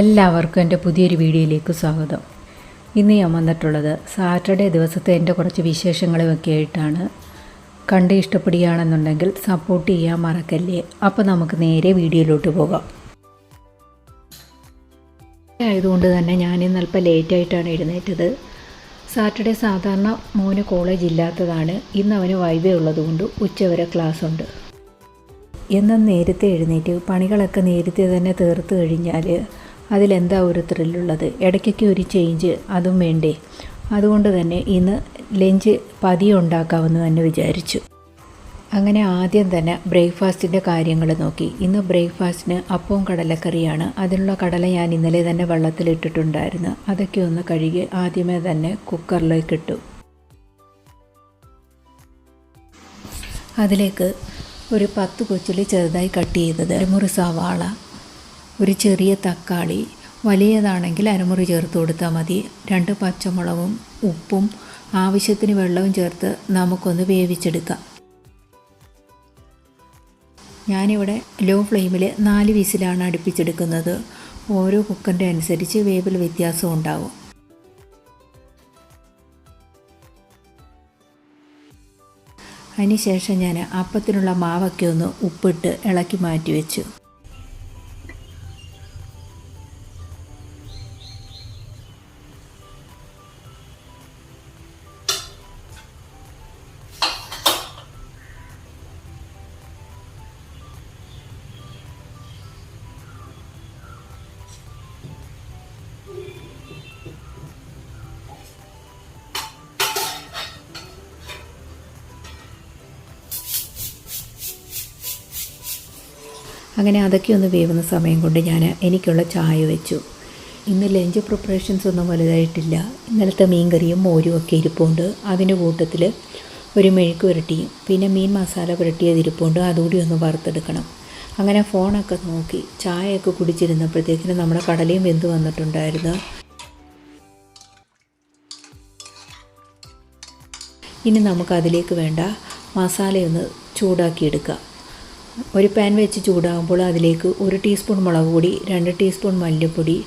എല്ലാവർക്കും എന്റെ പുതിയൊരു വീഡിയോയിലേക്ക് സ്വാഗതം. ഇന്ന് ഞാൻ വന്നിട്ടുള്ളത് സാറ്റർഡേ ദിവസത്തെ എന്റെ കുറച്ച് വിശേഷങ്ങളുമൊക്കെ ആയിട്ടാണ്. കണ്ട് ഇഷ്ടപ്പെടുകയാണെന്നുണ്ടെങ്കിൽ സപ്പോർട്ട് ചെയ്യാൻ മറക്കല്ലേ? അപ്പോൾ നമുക്ക് നേരെ വീഡിയോയിലോട്ട് പോകാം. ആയതുകൊണ്ട് തന്നെ ഞാൻ ഇന്ന് അല്പം ലേറ്റായിട്ടാണ് എഴുന്നേറ്റത്. സാറ്റർഡേ സാധാരണ മോന് കോളേജ് ഇല്ലാത്തതാണ്. ഇന്ന് അവന് വൈവേ ഉള്ളതുകൊണ്ട് ഉച്ചവരെ ക്ലാസ് ഉണ്ട്. എന്നും നേരത്തെ എഴുന്നേറ്റ് പണികളൊക്കെ നേരത്തെ തന്നെ തീർത്ത് കഴിഞ്ഞാൽ അതിലെന്താ ഒരു ത്രില്ലുള്ളത് ഇടയ്ക്കൊക്കെ ഒരു ചേഞ്ച് അതും വേണ്ടേ? അതുകൊണ്ട് തന്നെ ഇന്ന് ലഞ്ച് പതിയെ ഉണ്ടാക്കാമെന്ന് തന്നെ വിചാരിച്ചു. അങ്ങനെ ആദ്യം തന്നെ ബ്രേക്ക്ഫാസ്റ്റിന്റെ കാര്യങ്ങൾ നോക്കി. ഇന്ന് ബ്രേക്ക്ഫാസ്റ്റിന് അപ്പവും കടലക്കറിയാണ്. അതിനുള്ള കടല ഞാൻ ഇന്നലെ തന്നെ വെള്ളത്തിലിട്ടിട്ടുണ്ടായിരുന്നു. അതൊക്കെ ഒന്ന് കഴുകി ആദ്യമേ തന്നെ കുക്കറിലേക്ക് ഇട്ടു. അതിലേക്ക് ഒരു പത്ത് കൊച്ചുള്ളി ചെറുതായി കട്ട് ചെയ്തത്. മുറി സവാള ഒരു ചെറിയ തക്കാളി വലിയതാണെങ്കിൽ അരമുറി ചേർത്ത് കൊടുത്താൽ മതി. രണ്ട് പച്ചമുളകും ഉപ്പും ആവശ്യത്തിന് വെള്ളവും ചേർത്ത് നമുക്കൊന്ന് വേവിച്ചെടുക്കാം. ഞാനിവിടെ ലോ ഫ്ലെയിമിൽ നാല് വിസിലാണ് അടുപ്പിച്ചെടുക്കുന്നത്. ഓരോ കുക്കറിന്റെ അനുസരിച്ച് വേവിൽ വ്യത്യാസം ഉണ്ടാവും. അതിനുശേഷം ഞാൻ അപ്പത്തിനുള്ള മാവൊക്കെ ഒന്ന് ഉപ്പിട്ട് ഇളക്കി മാറ്റി വെച്ചു. അങ്ങനെ അതൊക്കെ ഒന്ന് വേവുന്ന സമയം കൊണ്ട് ഞാൻ എനിക്കുള്ള ചായ വെച്ചു. ഇന്ന് ലഞ്ച് പ്രിപ്പറേഷൻസ് ഒന്നും വലുതായിട്ടില്ല. ഇന്നലത്തെ മീൻകറിയും മോരും ഒക്കെ ഇരിപ്പുണ്ട്. അതിന്റെ കൂട്ടത്തിൽ ഒരു മെഴുക്ക് പുരട്ടിയും പിന്നെ മീൻ മസാല പുരട്ടിയത് ഇരിപ്പുണ്ട്. അതുകൂടി ഒന്ന് വറുത്തെടുക്കണം. അങ്ങനെ ഫോണൊക്കെ നോക്കി ചായയൊക്കെ കുടിച്ചിരുന്നപ്പോഴത്തേക്കിനും നമ്മുടെ കടലയും വെന്ത് വന്നിട്ടുണ്ടായിരുന്നു. ഇനി നമുക്ക് അതിലേക്ക് വേണ്ട മസാലയൊന്ന് ചൂടാക്കിയെടുക്കാം. ഒരു പാൻ വെച്ച് ചൂടാകുമ്പോൾ അതിലേക്ക് ഒരു ടീസ്പൂൺ മുളക് പൊടി രണ്ട് ടീസ്പൂൺ മല്ലിപ്പൊടി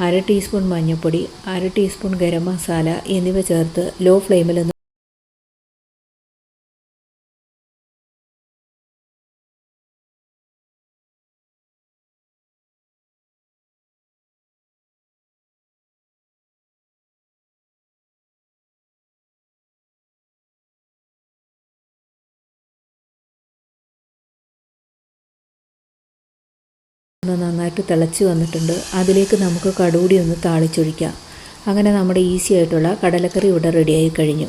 അര ടീസ്പൂൺ മഞ്ഞൾപ്പൊടി അര ടീസ്പൂൺ ഗരം മസാല എന്നിവ ചേർത്ത് ലോ ഫ്ലെയിമിൽ ഒന്ന് നന്നായിട്ട് തിളച്ച് വന്നിട്ടുണ്ട്. അതിലേക്ക് നമുക്ക് കടുകൂടി ഒന്ന് താളിച്ചൊഴിക്കാം. അങ്ങനെ നമ്മുടെ ഈസി ആയിട്ടുള്ള കടലക്കറി ഇവിടെ റെഡിയായി കഴിഞ്ഞു.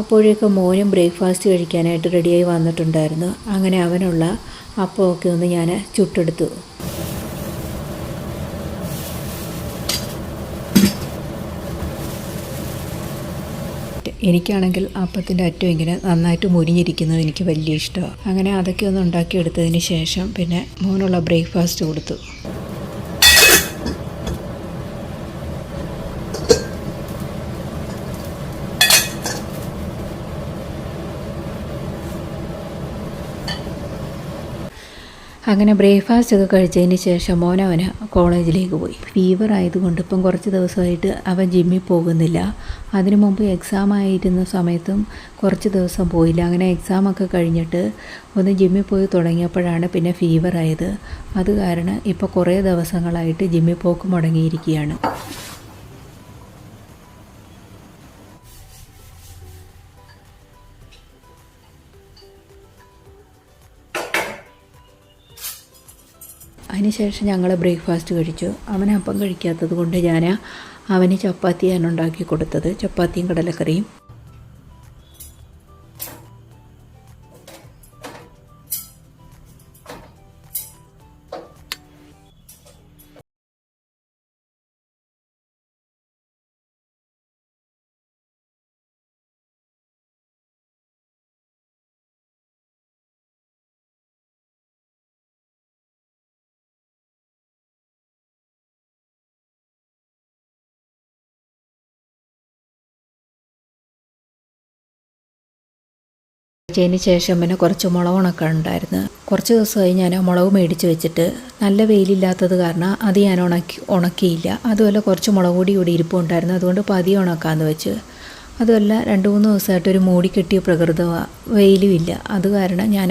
അപ്പോഴേക്ക് മോനും ബ്രേക്ക്ഫാസ്റ്റ് കഴിക്കാനായിട്ട് റെഡിയായി വന്നിട്ടുണ്ടായിരുന്നു. അങ്ങനെ അവനുള്ള അപ്പമൊക്കെ ഒന്ന് ഞാൻ ചുട്ടെടുത്തു. എനിക്കാണെങ്കിൽ അപ്പത്തിന്റെ അറ്റം ഇങ്ങനെ നന്നായിട്ട് മുരിഞ്ഞിരിക്കുന്നത് എനിക്ക് വലിയ ഇഷ്ടമാണ്. അങ്ങനെ അതൊക്കെ ഒന്ന് ഉണ്ടാക്കിയെടുത്തതിന് ശേഷം പിന്നെ മോനുള്ള ബ്രേക്ക്ഫാസ്റ്റ് കൊടുത്തു. അങ്ങനെ ബ്രേക്ക്ഫാസ്റ്റ് ഒക്കെ കഴിച്ചതിന് ശേഷം മോൻ അവന് കോളേജിലേക്ക് പോയി. ഫീവർ ആയതുകൊണ്ട് ഇപ്പം കുറച്ച് ദിവസമായിട്ട് അവൻ ജിമ്മിൽ പോകുന്നില്ല. അതിനു മുമ്പ് എക്സാം ആയിരുന്ന സമയത്തും കുറച്ച് ദിവസം പോയില്ല. അങ്ങനെ എക്സാം ഒക്കെ കഴിഞ്ഞിട്ട് ഒന്ന് ജിമ്മിൽ പോയി തുടങ്ങിയപ്പോഴാണ് പിന്നെ ഫീവർ ആയത്. അത് കാരണം ഇപ്പോൾ കുറേ ദിവസങ്ങളായിട്ട് ജിമ്മിൽ പോക്ക് മുടങ്ങിയിരിക്കുകയാണ്. അതിനുശേഷം ഞങ്ങൾ ബ്രേക്ക്ഫാസ്റ്റ് കഴിച്ചു. അവൻ അപ്പം കഴിക്കാത്തത് കൊണ്ട് ഞാൻ അവന് ചപ്പാത്തിയാണ് ഉണ്ടാക്കി കൊടുത്തത്. ചപ്പാത്തിയും കടലക്കറിയും. വെച്ചതിന് ശേഷം പിന്നെ കുറച്ച് മുളക് ഉണക്കം ഉണ്ടായിരുന്നു. കുറച്ച് ദിവസമായി ഞാൻ മുളക് മേടിച്ച് വെച്ചിട്ട് നല്ല വെയിലില്ലാത്തത് കാരണം അത് ഞാൻ ഉണക്കി ഉണക്കിയില്ല. അതുപോലെ കുറച്ച് മുളക് പൊടി കൂടി ഇരിപ്പുണ്ടായിരുന്നു അതുകൊണ്ട് പതി ഉണക്കാമെന്ന് വെച്ച്. അതുമല്ല രണ്ട് മൂന്ന് ദിവസമായിട്ട് ഒരു മൂടി കെട്ടിയ പ്രകൃതമാണ് വെയിലും ഇല്ല. അത് കാരണം ഞാൻ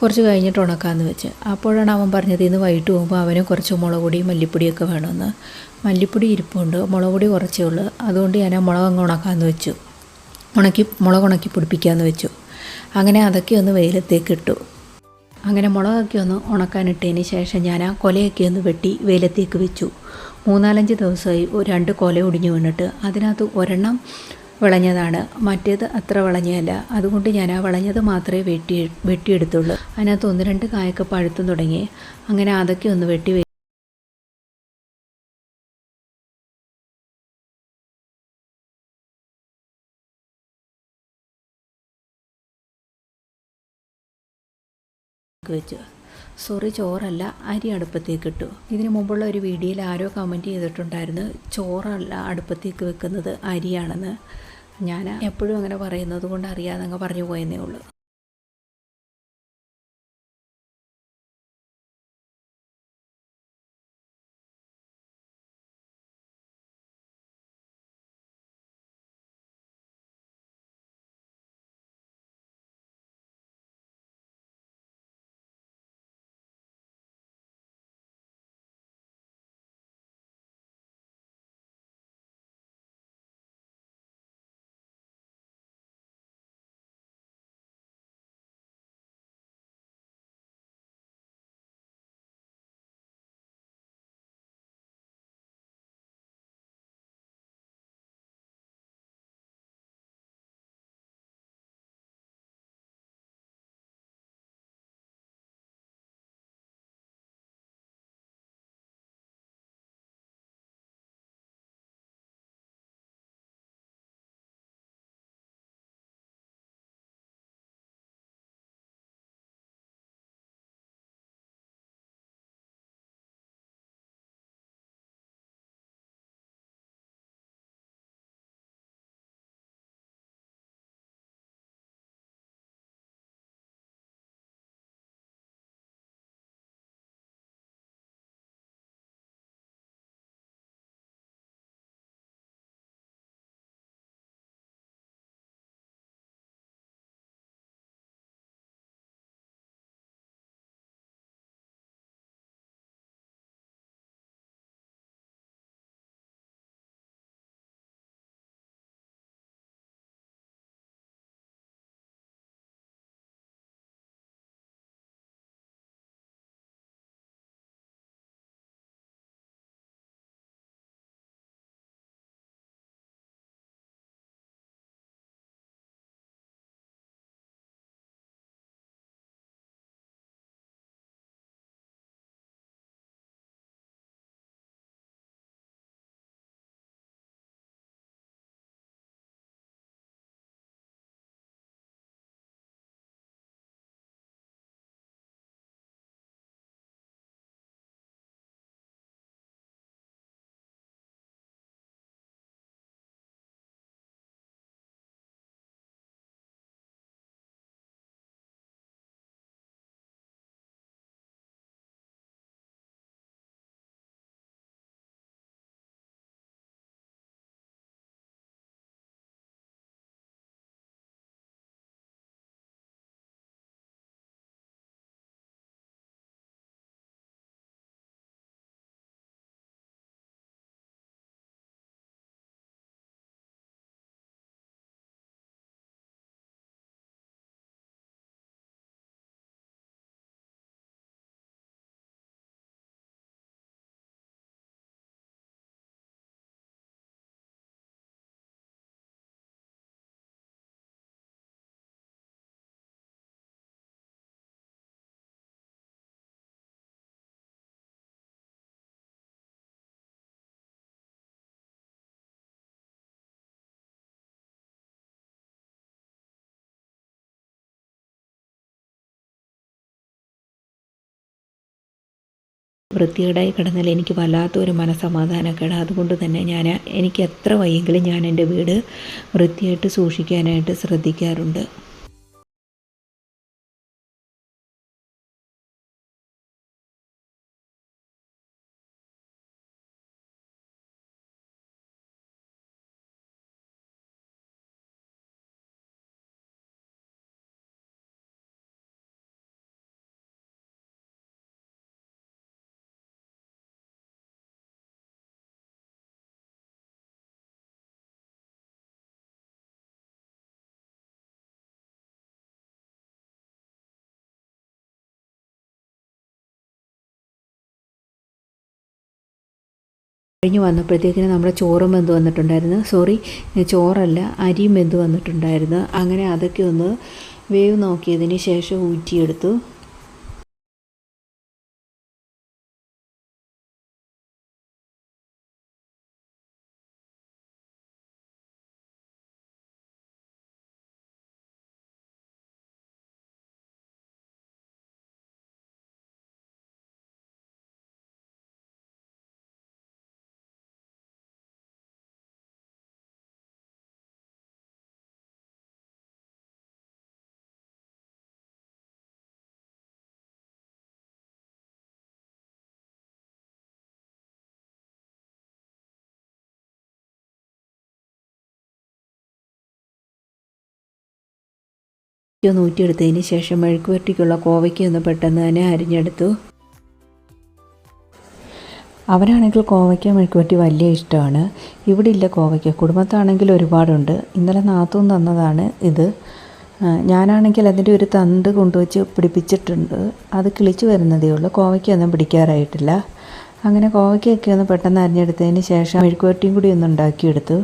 കുറച്ച് കഴിഞ്ഞിട്ട് ഉണക്കാമെന്ന് വെച്ച്. അപ്പോഴാണ് അവൻ പറഞ്ഞത് ഇന്ന് വൈകിട്ട് പോകുമ്പോൾ അവന് കുറച്ച് മുളക് പൊടിയും മല്ലിപ്പൊടിയൊക്കെ വേണമെന്ന്. മല്ലിപ്പൊടി ഇരിപ്പുണ്ട്. മുളക് പൊടി കുറച്ചേ ഉള്ളൂ. അതുകൊണ്ട് ഞാൻ ആ മുളക് അങ്ങ് ഉണക്കാമെന്ന് വെച്ചു. ഉണക്കി മുളക് ഉണക്കി പിടിപ്പിക്കാമെന്ന് വെച്ചു. അങ്ങനെ അതൊക്കെ ഒന്ന് വെയിലത്തേക്ക് ഇട്ടു. അങ്ങനെ മുളകൊക്കെ ഒന്ന് ഉണക്കാനിട്ടതിന് ശേഷം ഞാൻ ആ കൊലയൊക്കെ ഒന്ന് വെട്ടി വെയിലത്തേക്ക് വെച്ചു. മൂന്നാലഞ്ച് ദിവസമായി രണ്ട് കൊല ഒടിഞ്ഞു വീണിട്ട് അതിനകത്ത് ഒരെണ്ണം വിളഞ്ഞതാണ്. മറ്റേത് അത്ര വിളഞ്ഞതല്ല. അതുകൊണ്ട് ഞാൻ ആ വിളഞ്ഞത് മാത്രമേ വെട്ടി വെട്ടിയെടുത്തുള്ളൂ. അതിനകത്ത് ഒന്ന് രണ്ട് കായൊക്കെ പഴുത്തും തുടങ്ങി. അങ്ങനെ അതൊക്കെ ഒന്ന് വെട്ടി വെച്ചു സോറി ചോറല്ല അരി അടുപ്പത്തേക്ക് ഇട്ടു. ഇതിനു മുമ്പുള്ള ഒരു വീഡിയോയിൽ ആരോ കമന്റ് ചെയ്തിട്ടുണ്ടായിരുന്നു ചോറല്ല അടുപ്പത്തേക്ക് വെക്കുന്നത് അരിയാണെന്ന്. ഞാൻ എപ്പോഴും അങ്ങനെ പറയുന്നത് കൊണ്ട് അറിയാതെ അങ്ങ് പറഞ്ഞു പോയെന്നേ ഉള്ളൂ. വൃത്തികേടായി കിടന്നാൽ എനിക്ക് വല്ലാത്തൊരു മനസമാധാനക്കേട് അതുകൊണ്ട് തന്നെ ഞാൻ എനിക്ക് എത്ര വയ്യെങ്കിലും ഞാൻ എന്റെ വീട് വൃത്തിയായിട്ട് സൂക്ഷിക്കാനായിട്ട് ശ്രദ്ധിക്കാറുണ്ട്. കഴിഞ്ഞ് വന്നപ്പോഴത്തേക്കിന് നമ്മുടെ ചോറും വെന്ത് വന്നിട്ടുണ്ടായിരുന്നു. സോറി ചോറല്ല അരിയും വെന്ത് വന്നിട്ടുണ്ടായിരുന്നു. അങ്ങനെ അതൊക്കെ ഒന്ന് വേവ് നോക്കിയതിന് ശേഷം ഊറ്റിയെടുത്തു. ഒന്ന് ഊറ്റിയെടുത്തതിന് ശേഷം മെഴുക്കുവരട്ടിക്കുള്ള കോവയ്ക്ക് ഒന്ന് പെട്ടെന്ന് തന്നെ അരിഞ്ഞെടുത്തു. അവനാണെങ്കിൽ കോവയ്ക്ക മെഴുക്കുവരട്ടി വലിയ ഇഷ്ടമാണ്. ഇവിടെ ഇല്ല കോവയ്ക്ക. കുടുംബത്താണെങ്കിൽ ഒരുപാടുണ്ട്. ഇന്നലെ നാത്തൂൻ തന്നതാണ് ഇത്. ഞാനാണെങ്കിൽ അതിന്റെ ഒരു തണ്ട് കൊണ്ടുവച്ച് പിടിപ്പിച്ചിട്ടുണ്ട്. അത് കിളിച്ചു വരുന്നതേ ഉള്ളൂ. കോവയ്ക്കൊന്നും പിടിക്കാറായിട്ടില്ല. അങ്ങനെ കോവയ്ക്കൊക്കെ ഒന്ന് പെട്ടെന്ന് അരിഞ്ഞെടുത്തതിന് ശേഷം മെഴുക്കുവരട്ടിയും കൂടി ഒന്ന് ഉണ്ടാക്കിയെടുത്തു.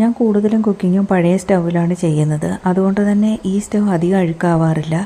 ഞാൻ കൂടുതലും കുക്കിങ്ങും പഴയ സ്റ്റൗവിലാണ് ചെയ്യുന്നത്. അതുകൊണ്ട് തന്നെ ഈ സ്റ്റൗ അധികം അഴുക്കാവാറില്ല.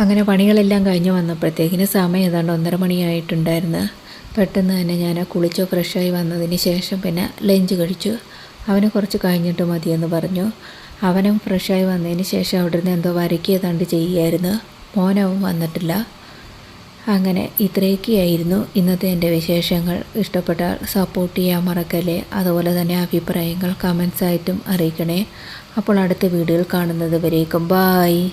അങ്ങനെ പണികളെല്ലാം കഴിഞ്ഞ് വന്നപ്പോഴത്തേക്കിന് സമയം ഏതാണ്ട് ഒന്നര മണിയായിട്ടുണ്ടായിരുന്നു. പെട്ടെന്ന് തന്നെ ഞാൻ കുളിച്ചോ ഫ്രഷായി വന്നതിന് ശേഷം പിന്നെ ലഞ്ച് കഴിച്ചു. അവനെ കുറച്ച് കഴിഞ്ഞിട്ട് മതിയെന്ന് പറഞ്ഞു. അവനും ഫ്രഷായി വന്നതിന് ശേഷം അവിടെ നിന്ന് എന്തോ വരയ്ക്കിയതാണ്ട് ചെയ്യുമായിരുന്നു മോനവൻ വന്നിട്ടില്ല. അങ്ങനെ ഇത്രയൊക്കെയായിരുന്നു ഇന്നത്തെ എന്റെ വിശേഷങ്ങൾ. ഇഷ്ടപ്പെട്ടാൽ സപ്പോർട്ട് ചെയ്യാൻ മറക്കല്ലേ? അതുപോലെ തന്നെ അഭിപ്രായങ്ങൾ കമൻസായിട്ടും അറിയിക്കണേ. അപ്പോൾ അടുത്ത വീഡിയോയിൽ കാണുന്നത് വരേക്കും. ബായ്